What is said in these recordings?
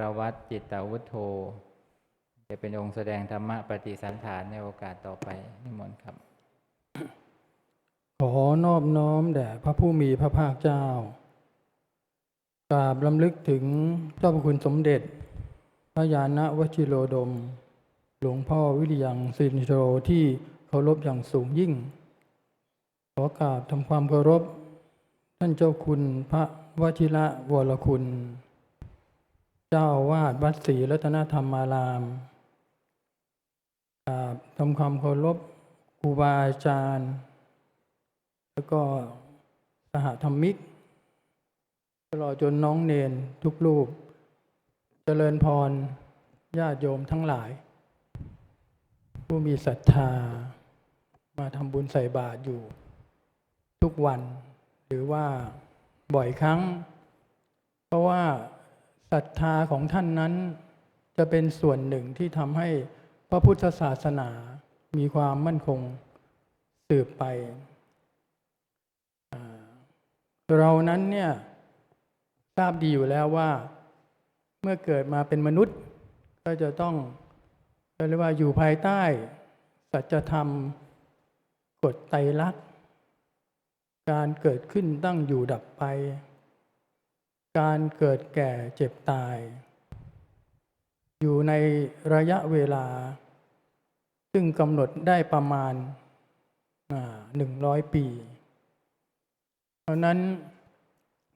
รวัตจิตตวุฒโธ จะเป็นองค์แสดงธรรมะปฏิสันฐานในโอกาสต่อไปนิมนต์ครับ ขอนอบน้อมแด่พระผู้มีพระภาคเจ้ากราบลำลึกถึงเจ้าพระคุณสมเด็จ พระยาณวชิโรดม หลวงพ่อวิริยังสินโชโรที่เคารพอย่างสูงยิ่ง ขอกราบทำความเคารพ ท่านเจ้าคุณพระวชิระวรคุณ เจ้าอาวาสวัดศรีรัตนธรรมารามทำความเคารพครูบาอาจารย์ แล้วก็สหธรรมิกตลอดจนน้องเนนทุกรูป เจริญพรญาติโยมทั้งหลาย ผู้มีศรัทธา มาทำบุญใส่บาตรอยู่ ทุกวัน หรือว่าบ่อยครั้ง เพราะว่า ศรัทธาของท่านนั้น จะเป็นส่วนหนึ่งที่ทำให้พระพุทธศาสนามีความมั่นคงสืบไป เรานั้นเนี่ยทราบดีอยู่แล้วว่า เมื่อเกิดมาเป็นมนุษย์ ก็จะต้องเรียกว่าอยู่ภายใต้ สัจธรรมกฎไตรลักษณ์การเกิดขึ้นตั้งอยู่ดับไป การเกิดแก่เจ็บตาย อยู่ในระยะเวลา ซึ่งกำหนดได้ประมาณหนึ่งร้อยปี เพราะนั้น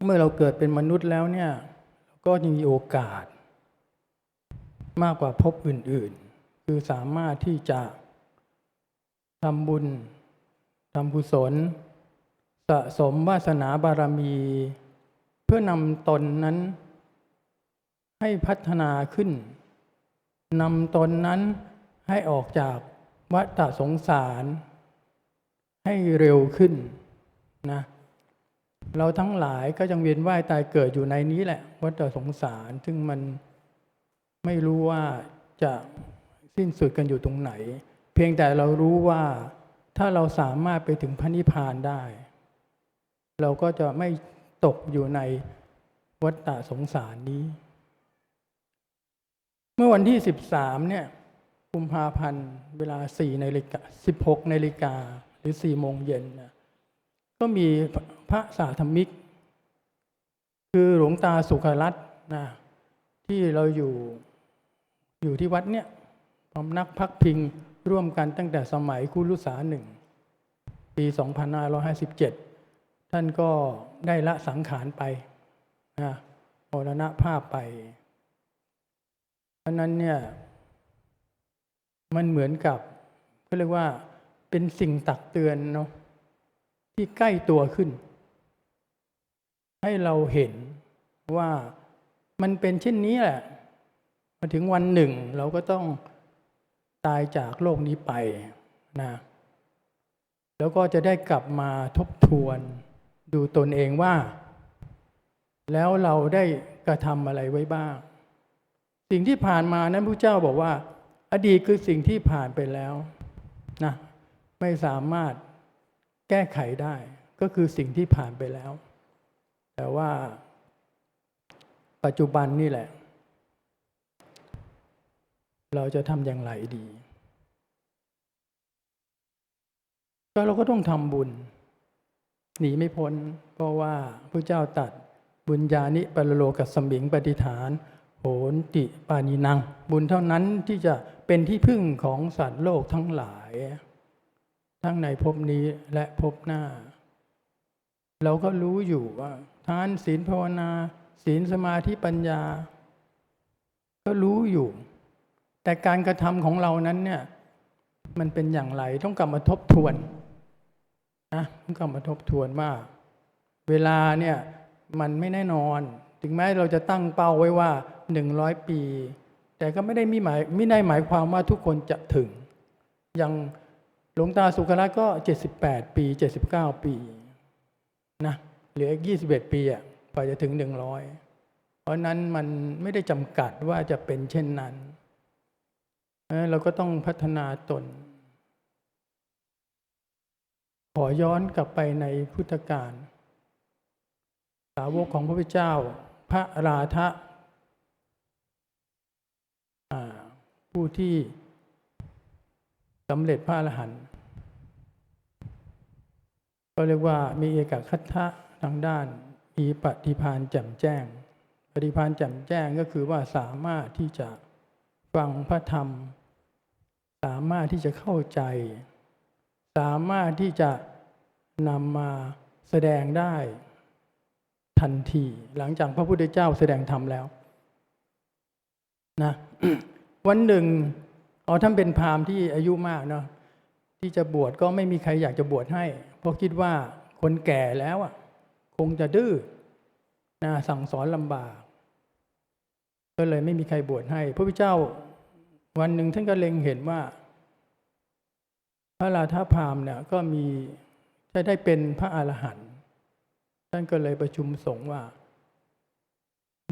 เมื่อเราเกิดเป็นมนุษย์แล้วเนี่ยก็ยังมีโอกาส มากกว่าภพอื่น ๆ คือสามารถที่จะทำบุญทำกุศล สะสมวาสนาบารมี พื่อนำตนนั้น ให้พัฒนาขึ้นนำตนนั้นให้ออกจากวัฏสงสาร ให้เร็วขึ้นนะเราทั้งหลายก็ยังเวียนว่ายตายเกิดอยู่ในนี้แหละ วัฏสงสาร ซึ่งมันไม่รู้ว่าจะสิ้นสุดกันอยู่ตรงไหน เพียงแต่เรารู้ว่าถ้าเราสามารถไปถึงพระนิพพานได้ เราก็จะไม่ ตกอยู่ในวัฏสงสารนี้ เมื่อวันที่ 13 เนี่ยกุมภาพันธ์เวลา4นาฬิกา16นาฬิกาหรือ4โมงเย็นนะก็มีพระสาธมิก คือหลวงตาสุขรัตน์นะที่เราอยู่อยู่ที่วัดเนี่ยพำนักพักพิงร่วมกันตั้งแต่สมัยคุรุษาหนึ่งปี 2557 ท่านก็ได้ละสังขารไปนะมรณภาพไปเพราะนั้นเนี่ย มันเหมือนกับก็เรียกว่าเป็นสิ่งตักเตือนเนาะที่ใกล้ตัวขึ้น ให้เราเห็นว่ามันเป็นเช่นนี้แหละมาถึงวันหนึ่ง เราก็ต้องตายจากโลกนี้ไปนะแล้วก็จะได้กลับมาทบทวน ดูตนเองว่า แล้วเราได้กระทำอะไรไว้บ้าง สิ่งที่ผ่านมานั้นพระเจ้าบอกว่า อดีตคือสิ่งที่ผ่านไปแล้วนะไม่สามารถแก้ไขได้ ก็คือสิ่งที่ผ่านไปแล้ว แต่ว่าปัจจุบันนี่แหละ เราจะทำอย่างไรดี ก็เราก็ต้องทำบุญ หนีไม่พ้น เพราะว่าพระเจ้าตัดบุญญานิปรโลกัสมิงปฏิฐานโหนติปานีนัง บุญเท่านั้นที่จะเป็นที่พึ่งของสัตว์โลกทั้งหลาย ทั้งในภพนี้และภพหน้า เราก็รู้อยู่ว่าทานศีลภาวนา ศีลสมาธิปัญญา ก็รู้อยู่ แต่การกระทำของเรานั้นเนี่ยมันเป็นอย่างไรต้องกลับมาทบทวน นะกลับมาทบทวนว่าเวลาเนี่ยมันไม่แน่นอน ถึงแม้เราจะตั้งเป้าไว้ว่าหนึ่งร้อยปี แต่ก็ไม่ได้มีหมายไม่ได้หมายความว่าทุกคนจะถึง อย่างหลวงตาสุขรัตก็เจ็ดสิบแปดปีเจ็ดสิบเก้าปีนะเหลืออีกยี่สิบเอ็ดปีอะกว่าจะถึงหนึ่งร้อยเพราะนั้นมันไม่ได้จำกัดว่าจะเป็นเช่นนั้น เราก็ต้องพัฒนาตน อย้อนกลับไปในพุทธกาลสาวกของพระพุทธเจ้า พระราธะผู้ที่สำเร็จพระอรหันต์ก็เรียกว่ามีเอกคัตทะทางด้านมีปฏิพานแจ่มแจ้ง ปฏิพานแจ่มแจ้งก็คือว่าสามารถที่จะฟังพระธรรม สามารถที่จะเข้าใจ สามารถที่จะ นำมาแสดงได้ทันที หลังจากพระพุทธเจ้าแสดงธรรมแล้วนะวันหนึ่งอ๋อท่านเป็นพราหมณ์ที่อายุมากเนาะที่จะบวชก็ไม่มีใครอยากจะบวชให้ เพราะคิดว่าคนแก่แล้วอะ คงจะดื้อนะสั่งสอนลำบาก ก็เลยไม่มีใครบวชให้ พระพุทธเจ้าวันหนึ่งท่านก็เล็งเห็นว่า พระราธาพราหมณ์เนี่ยก็มี จะได้เป็นพระอรหันต์ท่านก็เลยประชุมสงฆ์ว่า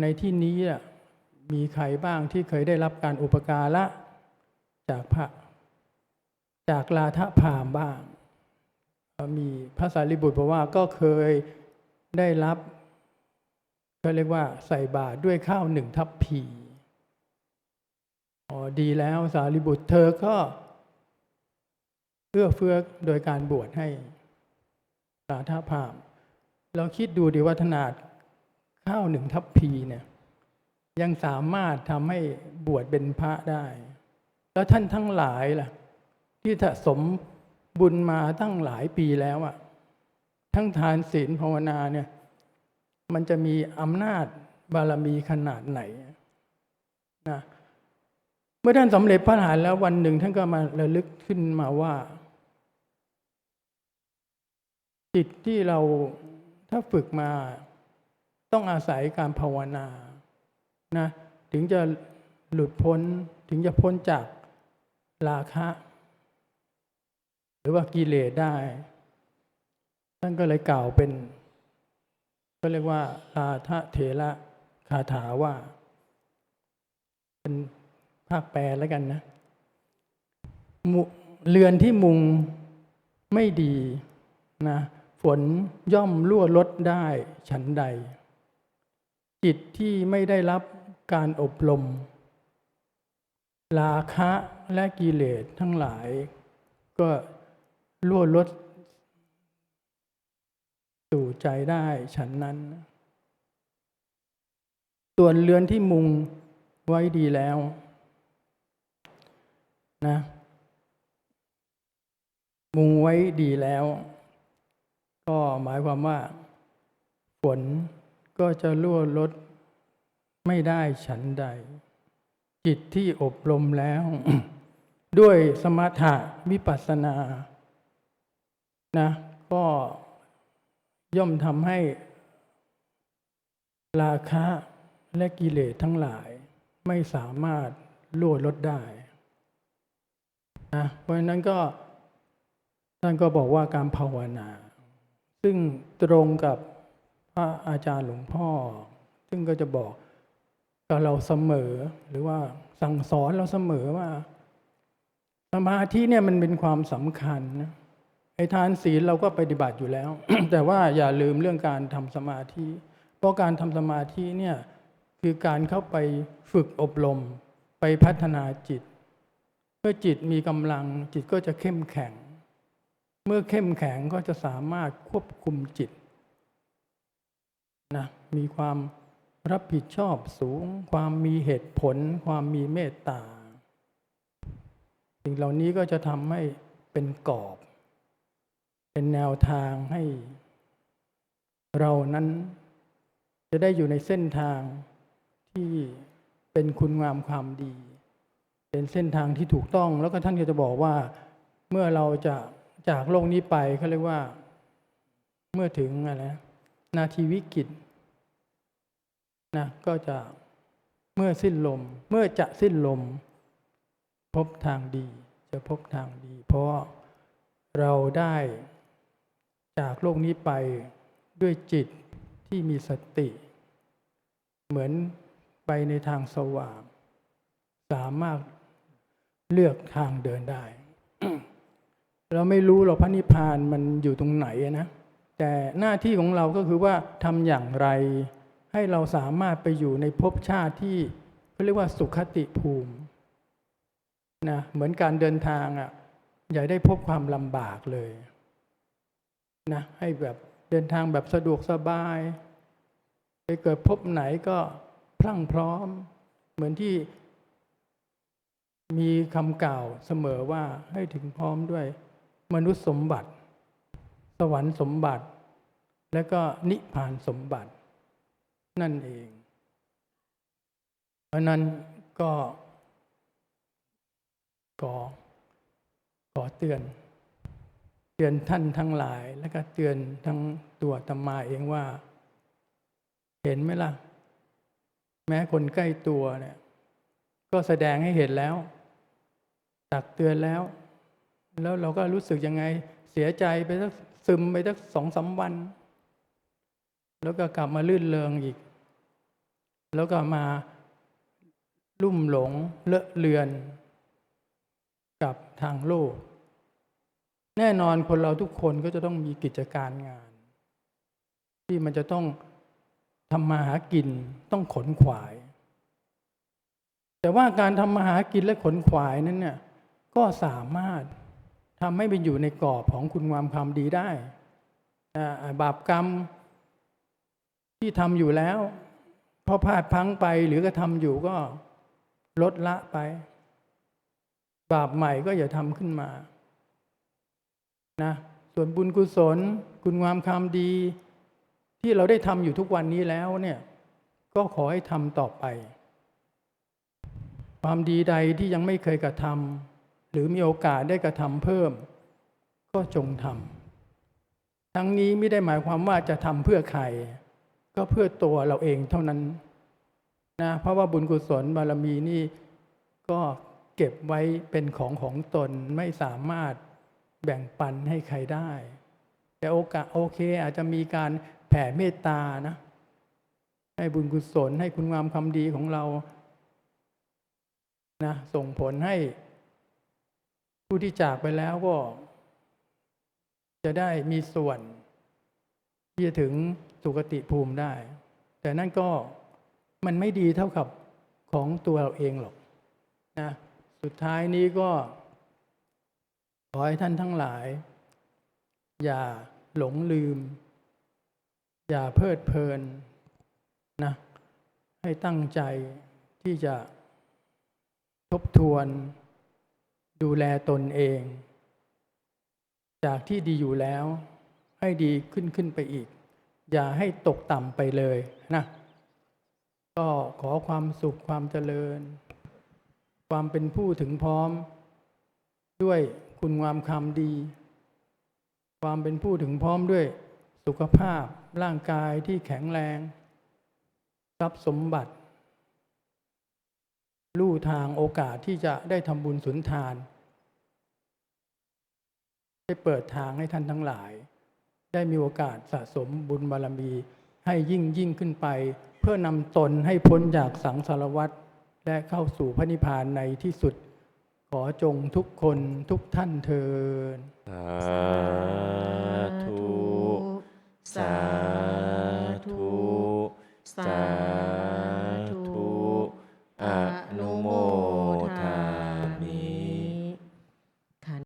ในที่นี้มีใครบ้างที่เคยได้รับการอุปการะจากพระจากลาทพามบ้าง มีพระสารีบุตรบอกว่าก็เคยได้รับก็เรียกว่าใส่บาตรด้วยข้าวหนึ่งทัพพีอ๋อดีแล้วสารีบุตรเธอก็เอื้อเฟื้อโดยการบวชให้ สาธาพราหมณ์เราคิดดูดีว่าขนาดข้าวหนึ่งทัพพีเนี่ยยังสามารถทำให้บวชเป็นพระได้ แล้วท่านทั้งหลายล่ะ ที่สะสมบุญมาตั้งหลายปีแล้วอะทั้งทานศีลภาวนาเนี่ย มันจะมีอำนาจบารมีขนาดไหนนะเมื่อท่านสำเร็จพระอรหันต์แล้ววันหนึ่งท่านก็มาระลึกขึ้นมาว่า จิตที่เราถ้าฝึกมาต้องอาศัยการภาวนานะถึงจะหลุดพ้นถึงจะพ้นจากราคะ หรือว่ากิเลสได้ท่านก็เลยกล่าวเป็น ก็เรียกว่าลาทะเถระคาถาว่า เป็นภาคแปลแล้วกันนะเรือนที่มุงไม่ดีนะ ฝนย่อมรั่วลดได้ฉันใด จิตที่ไม่ได้รับการอบรมราคะและกิเลสทั้งหลาย ก็รั่วลดสู่ใจได้ฉันนั้น ส่วนเรือนที่มุงไว้ดีแล้วนะ มุงไว้ดีแล้ว ก็หมายความว่า ฝนก็จะรั่วลดไม่ได้ฉันใด จิตที่อบรมแล้ว ด้วยสมถะวิปัสสนานะก็ย่อมทำให้ ราคะและกิเลสทั้งหลาย ไม่สามารถล่วลดได้นะเพราะฉะนั้นก็ท่านก็บอกว่าการภาวนา ซึ่งตรงกับพระอาจารย์หลวงพ่อ ซึ่งก็จะบอกกับเราเสมอหรือว่าสั่งสอนเราเสมอว่าสมาธิเนี่ยมันเป็นความสำคัญนะไอ้ทานศีลเราก็ปฏิบัติอยู่แล้ว แต่ว่าอย่าลืมเรื่องการทำสมาธิ เพราะการทำสมาธิเนี่ยคือการเข้าไปฝึกอบรม ไปพัฒนาจิต เมื่อจิตมีกำลังจิตก็จะเข้มแข็ง เมื่อเข้มแข็งก็จะสามารถควบคุมจิตนะมีความรับผิดชอบสูง ความมีเหตุผล ความมีเมตตาสิ่งเหล่านี้ก็จะทำให้เป็นกรอบ เป็นแนวทางให้ เรานั้นจะได้อยู่ในเส้นทางที่เป็นคุณงามความดี เป็นเส้นทางที่ถูกต้อง แล้วก็ท่านก็จะบอกว่าเมื่อเราจะ จากโลกนี้ไปเขาเรียกว่า เมื่อถึงอะไรนาทีวิกฤตนะก็จะเมื่อสิ้นลม เมื่อจะสิ้นลม พบทางดี จะพบทางดี เพราะเราได้จากโลกนี้ไปด้วยจิตที่มีสติ เหมือนไปในทางสว่าง สามารถเลือกทางเดินได้ เราไม่รู้หรอกพระนิพพานมันอยู่ตรงไหนนะ แต่หน้าที่ของเราก็คือว่าทำอย่างไร ให้เราสามารถไปอยู่ในภพชาติที่เขาเรียกว่าสุขติภูมินะเหมือนการเดินทางอะอย่าได้พบความลำบากเลยนะให้แบบเดินทางแบบสะดวกสบาย ไปเกิดพบไหนก็พรั่งพร้อม เหมือนที่มีคำกล่าวเสมอว่าให้ถึงพร้อมด้วย มนุษย์สมบัติ สวรรค์สมบัติ และก็นิพพานสมบัติ นั่นเอง เพราะนั้นก็ขอขอเตือน เตือนท่านทั้งหลาย และก็เตือนทั้งตัวตมาเองว่า เห็นไหมล่ะ แม้คนใกล้ตัวเนี่ย ก็แสดงให้เห็นแล้ว ตักเตือนแล้ว แล้วเราก็รู้สึกยังไง เสียใจไปสักซึมไปสักสองสามวัน แล้วก็กลับมาลื่นเริงอีก แล้วก็มาลุ่มหลงเลอะเลือน กับทางโลก แน่นอนคนเราทุกคนก็จะต้องมีกิจการงาน ที่มันจะต้องทำมาหากินต้องขนขวาย แต่ว่าการทำมาหากินและขนขวายนั้นเนี่ยก็สามารถ ทำให้ไปอยู่ในกรอบของคุณงามความดีได้ บาปกรรมที่ทำอยู่แล้วพอพลาดพังไปหรือก็ทำอยู่ก็ลดละไป บาปใหม่ก็อย่าทำขึ้นมานะส่วนบุญกุศล คุณงามความดี ที่เราได้ทำอยู่ทุกวันนี้แล้วเนี่ย ก็ขอให้ทำต่อไป ความดีใดที่ยังไม่เคยกระทำ รือมีโอกาสได้กระทำเพิ่ม ก็จงทำทั้งนี้ไม่ได้หมายความว่าจะทำเพื่อใคร ก็เพื่อตัวเราเองเท่านั้นนะเพราะว่าบุญกุศลบารมีนี่ก็เก็บไว้เป็นของของตนไม่สามารถแบ่งปันให้ใครได้ แต่โอกาสโอเคอาจจะมีการแผ่เมตตานะ ให้บุญกุศลให้คุณงามความดีของเรานะส่งผลให้ ที่จากไปแล้วก็ จะได้มีส่วน ที่จะถึงสุคติภูมิได้ แต่นั่นก็มันไม่ดีเท่ากับของตัวเราเองหรอกนะสุดท้ายนี้ก็ ขอให้ท่านทั้งหลาย อย่าหลงลืม อย่าเพลิดเพลินนะให้ตั้งใจที่จะทบทวน ดูแลตนเอง จากที่ดีอยู่แล้ว ให้ดีขึ้นขึ้นไปอีก อย่าให้ตกต่ำไปเลยนะก็ขอความสุขความเจริญ ความเป็นผู้ถึงพร้อม ด้วยคุณงามความดี ความเป็นผู้ถึงพร้อมด้วยสุขภาพร่างกายที่แข็งแรง ทรัพย์สมบัติ ลู่ทางโอกาสที่จะได้ทำบุญสุนทาน ได้เปิดทางให้ท่านทั้งหลาย ได้มีโอกาสสะสมบุญบารมี ให้ยิ่งยิ่งขึ้นไป เพื่อนำตนให้พ้นจากสังสารวัฏและเข้าสู่พระนิพพานในที่สุด ขอจงทุกคนทุกท่านเถิดสาธุ สาธุ สา